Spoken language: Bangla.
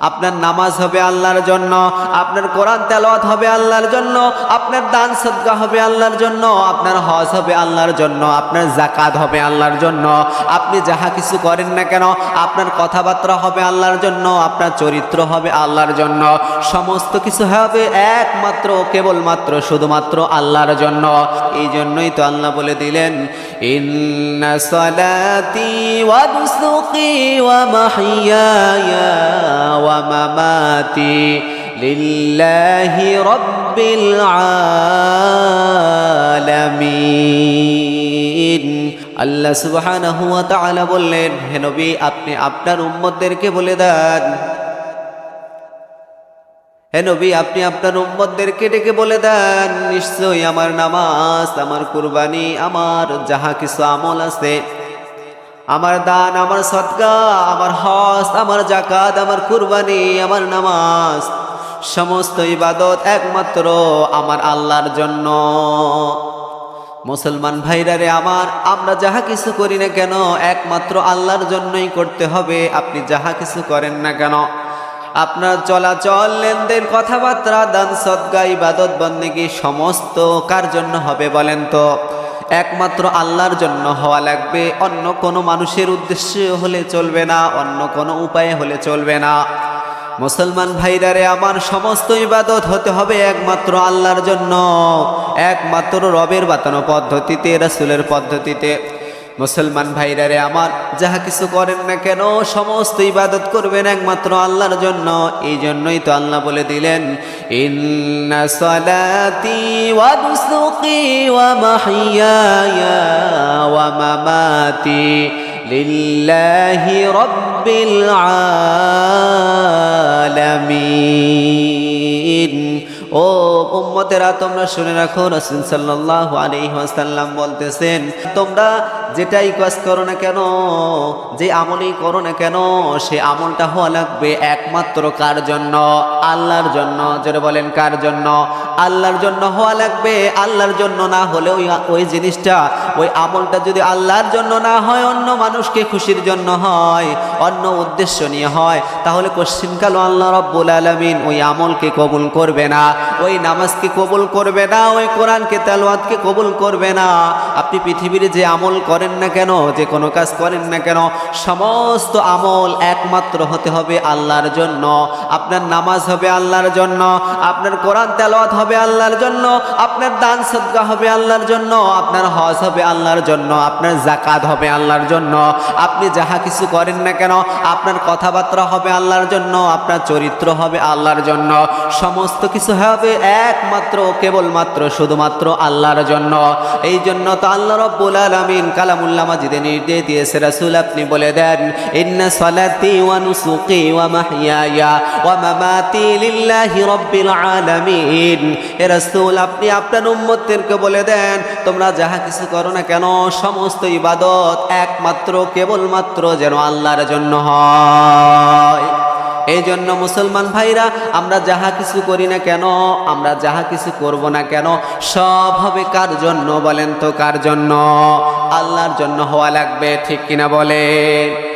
আপনার নামাজ হবে আল্লাহর জন্য, আপনার কোরআন তেলাওয়াত হবে আল্লাহর জন্য, আপনার দান সদকা হবে আল্লাহর জন্য, আপনার হজ হবে আল্লাহর জন্য, আপনার জাকাত হবে আল্লাহর জন্য। আপনি যাহা কিছু করেন না কেন, আপনার কথাবার্তা হবে আল্লাহর জন্য, আপনার চরিত্র হবে আল্লাহর জন্য। সমস্ত কিছু হবে একমাত্র, কেবলমাত্র, শুধুমাত্র আল্লাহর জন্য। এই জন্যই তো আল্লাহ বলে দিলেন নুসুকি ওয়া মাহিয়ায়া ওয়া মামাতি লিল্লাহি রাব্বিল আলামিন। আল্লাহ সুবহানাহু ওয়া তাআলা বললেন, হে নবী, আপনি আপনার উম্মতদেরকে বলে দেন হে নবী, আপনি আপনার উম্মতদেরকে ডেকে বলে দেন, নিশ্চয়ই আমার নামাজ, আমার কুরবানি, আমার যাহা কিছু আমল আছে, আমার দান, আমার সৎকা আমার হস আমার জাকাত আমার কুরবানি, আমার নামাজ, সমস্ত ইবাদত একমাত্র আমার আল্লাহর জন্য। মুসলমান ভাইরা রে আমার, আমরা যাহা কিছু করি না কেন, একমাত্র আল্লাহর জন্যই করতে হবে, আপনি যাহা কিছু করেন না কেন। আপনার চলাচল, লেনদেন, কথাবার্তা, দান, সদ্গা, ইবাদত, বন্দেগী, সমস্ত কার জন্য হবে বলেন তো? একমাত্র আল্লাহর জন্য হওয়া লাগবে। অন্য কোনো মানুষের উদ্দেশ্যে হলে চলবে না, অন্য কোনো উপায়ে হলে চলবে না। মুসলমান ভাইরারে আমার সমস্ত ইবাদত হতে হবে একমাত্র আল্লাহর জন্য, একমাত্র রবের বাতানো পদ্ধতিতে, রাসুলের পদ্ধতিতে। মুসলমান ভাইরারে আমার, যাহা কিছু করেন না কেন, সমস্ত ইবাদত করবেন একমাত্র আল্লাহর জন্য। এই জন্যই তো আল্লাহ বলে দিলেন সালাতি ওয়া লিল্লাহি ও উম্মতেরা, তোমরা শুনে রাখো, রাসূল সাল্লাল্লাহু আলাইহি ওয়াসাল্লাম বলতেছেন, তোমরা যেটাই কাজ করো না কেন, যে আমলই করো না কেন, সে আমলটা হওয়া লাগবে একমাত্র কার জন্য? আল্লাহর জন্য। যেটা বলেন, কার জন্য? আল্লাহর জন্য হওয়া লাগবে। আল্লাহর জন্য না হলে ওই ওই জিনিসটা, ওই আমলটা যদি আল্লাহর জন্য না হয়, অন্য মানুষকে খুশির জন্য হয়, অন্য উদ্দেশ্য নিয়ে হয়, তাহলে কোশ্চিনকাল আল্লাহ রব্বুল আলমিন ওই আমলকে কবুল করবে না, ওই নামাজকে কবুল করবে না, ওই কোরআনকে তেলোয়াতকে কবুল করবে না। আপনি পৃথিবীর যে আমল করেন না কেন, যে কোনো কাজ করেন না কেন, সমস্ত আমল একমাত্র হতে হবে আল্লাহর জন্য। আপনার নামাজ হবে আল্লাহর জন্য, আপনার কোরআন তেলাওয়াত হবে আল্লাহর জন্য, আপনার দান সদকা হবে আল্লাহর জন্য, আপনার হজ হবে আল্লাহর জন্য, আপনার জাকাত হবে আল্লাহর জন্য। আপনি যাহা কিছু করেন না কেন, আপনার কথাবার্তা হবে আল্লাহর জন্য, আপনার চরিত্র হবে আল্লাহর জন্য। সমস্ত কিছু হবে একমাত্র, কেবলমাত্র, শুধুমাত্র আল্লাহর জন্য। এই জন্য তো আল্লাহ রব্বুল আলামিন কালামুল্লাহ মাজিদে নির্দেশ দিয়েছে, রাসুল আপনি বলে দেন, ইন্না সালাতি ওয়া নুসুকি ওয়া মাহইয়ায়া ওয়া মামাতি লিল্লাহি রাব্বিল আলামিন। হে রাসূল, আপনি আপনার উম্মতদেরকে বলে দেন, তোমরা যাহা কিছু করো না কেন, সমস্ত ইবাদত একমাত্র, কেবলমাত্র যেন আল্লাহর জন্য হয়। এই জন্য মুসলমান ভাইরা, আমরা যাহা কিছু করি না কেন, আমরা যাহা কিছু করব না কেন, সব হবে কার জন্য বলেন তো কার জন্য? আল্লাহর জন্য হওয়া লাগবে, ঠিক কিনা বলেন?